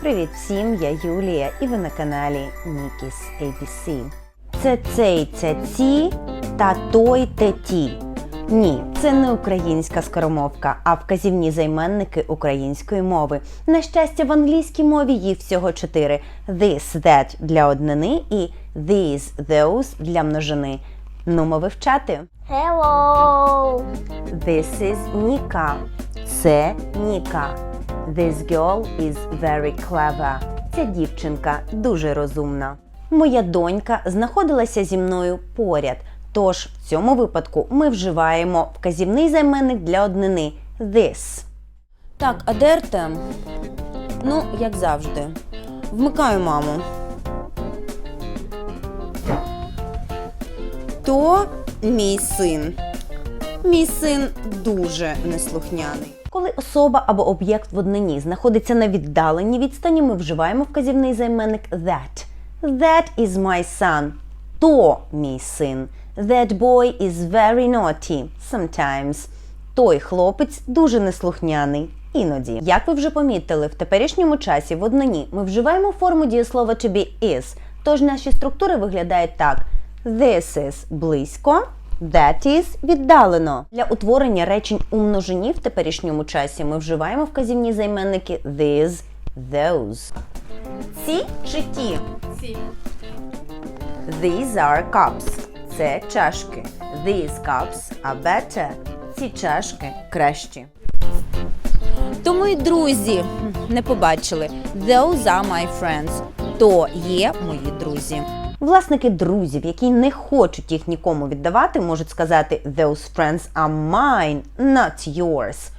Привіт всім! Я Юлія і ви на каналі Нікіс ABC. Це цей, це ці та той те ті. Ні, це не українська скоромовка, а вказівні займенники української мови. На щастя, в англійській мові їх всього чотири: this, that для однини і these, those для множини. Нумо вивчати. Hello. This is Ніка. Це Ніка. This girl is very clever. Ця дівчинка дуже розумна. Моя донька знаходилася зі мною поряд. Тож в цьому випадку ми вживаємо вказівний займенник для однини this. Так, а де? Ну, як завжди. Вмикаю маму. То мій син. Мій син дуже неслухняний. Коли особа або об'єкт в однині знаходиться на віддаленій відстані, ми вживаємо вказівний займенник that. That is my son. То мій син. That boy is very naughty sometimes. Той хлопець дуже неслухняний. Іноді, як ви вже помітили, в теперішньому часі в однині ми вживаємо форму дієслова to be is, тож наші структури виглядають так: This is близько, that is віддалено. Для утворення речень у множині в теперішньому часі ми вживаємо вказівні займенники this, those. Ці чи ті? Ці. These are cups. Це чашки. These cups are better. Ці чашки кращі. То мої друзі не побачили. Those are my friends. То є мої друзі. Власники друзів, які не хочуть їх нікому віддавати, можуть сказати Those friends are mine, not yours.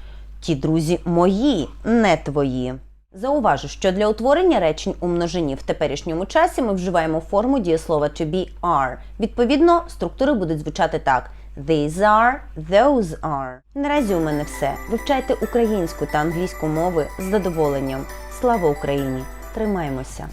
Ті друзі мої, не твої. Зауважу, що для утворення речень у множині в теперішньому часі ми вживаємо форму дієслова to be are. Відповідно, структури будуть звучати так: These are, those are. Наразі у мене все. Вивчайте українську та англійську мови з задоволенням. Слава Україні! Тримаємося!